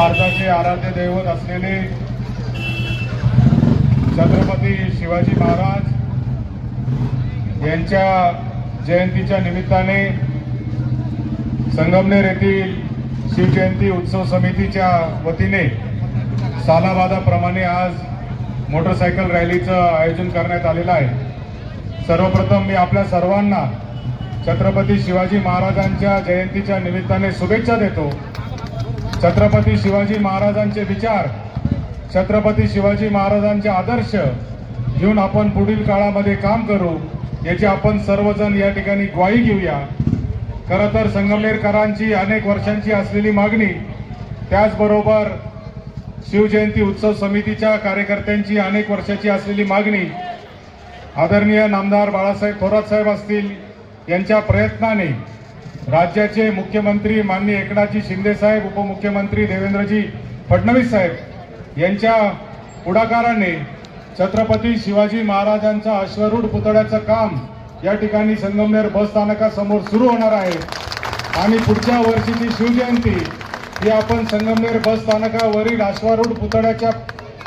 भारताचे आराध्य दैवत असलेले छत्रपती शिवाजी महाराज यांच्या जयंतीच्या निमित्ताने संगमनेर येथील शिवजयंती उत्सव समितीच्या वतीने सालाबादाप्रमाणे आज मोटरसायकल रॅलीचं आयोजन करण्यात आलेलं आहे. सर्वप्रथम मी आपल्या सर्वांना छत्रपती शिवाजी महाराजांच्या जयंतीच्या निमित्ताने शुभेच्छा देतो. छत्रपती शिवाजी महाराजांचे विचार छत्रपती शिवाजी महाराजांचे आदर्श घेऊन आपण पुढील काळामध्ये काम करू याची आपण सर्वजण या ठिकाणी ग्वाही घेऊया. खरं तर संगमनेरकरांची अनेक वर्षांची असलेली मागणी त्याचबरोबर शिवजयंती उत्सव समितीच्या कार्यकर्त्यांची अनेक वर्षाची असलेली मागणी आदरणीय नामदार बाळासाहेब थोरात साहेब असतील यांच्या प्रयत्नाने राज्याचे मुख्यमंत्री माननीय एकनाथजी शिंदे साहेब उपमुख्यमंत्री देवेंद्रजी फडणवीस साहेब यांच्या पुढाकाराने छत्रपती शिवाजी महाराजांचा अश्वरूढ पुतळ्याचं काम या ठिकाणी संगमनेर बस स्थानकासमोर सुरू होणार आहे. आणि पुढच्या वर्षीची शिवजयंती ही आपण संगमनेर बस स्थानकावरील अश्वारूढ पुतळ्याच्या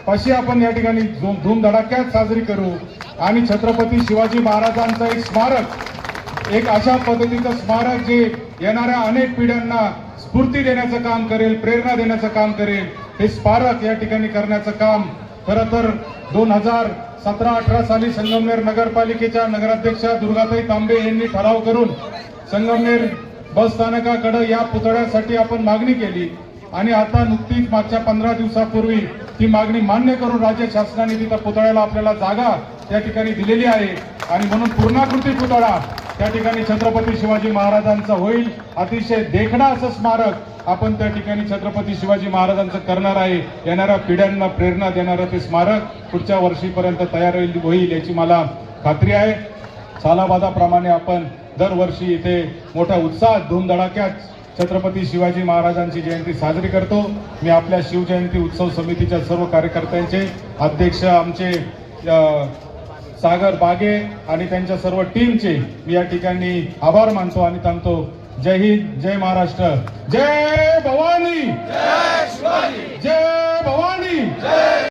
पाशी आपण या ठिकाणी धूमधडाक्यात साजरी करू. आणि छत्रपती शिवाजी महाराजांचं एक स्मारक एक अशा पद्धतीचं स्मारक जे येणाऱ्या अनेक पिढ्यांना स्फूर्ती देण्याचं काम करेल प्रेरणा देण्याचं काम करेल हे स्मारक या ठिकाणी करण्याचं काम खरं तर दोन हजार सतरा अठरा साली संगमनेर नगरपालिकेच्या नगराध्यक्षा दुर्गाताई तांबे यांनी ठराव करून संगमनेर बस स्थानकाकडे या पुतळ्यासाठी आपण मागणी केली. आणि आता नुकतीच मागच्या पंधरा दिवसापूर्वी ती मागणी मान्य करून राज्य शासनाने तिथं पुतळ्याला आपल्याला जागा त्या ठिकाणी दिलेली आहे. आणि म्हणून पूर्णाकृती पुतळा त्या ठिकाणी छत्रपती शिवाजी महाराजांचा होईल. अतिशय देखणा असं स्मारक आपण त्या ठिकाणी छत्रपती शिवाजी महाराजांचं करणार आहे. येणाऱ्या पिढ्यांना प्रेरणा देणारं ते स्मारक पुढच्या वर्षीपर्यंत तयार होईल- होईल याची मला खात्री आहे. सालाबादाप्रमाणे आपण दरवर्षी इथे मोठ्या उत्साहात धूमधडाक्यात छत्रपती शिवाजी महाराजांची जयंती साजरी करतो. मी आपल्या शिवजयंती उत्सव समितीच्या सर्व कार्यकर्त्यांचे अध्यक्ष आमचे सागर बागे आणि त्यांच्या सर्व टीमचे मी या ठिकाणी आभार मानतो आणि थांबतो जय हिंद जय महाराष्ट्र जय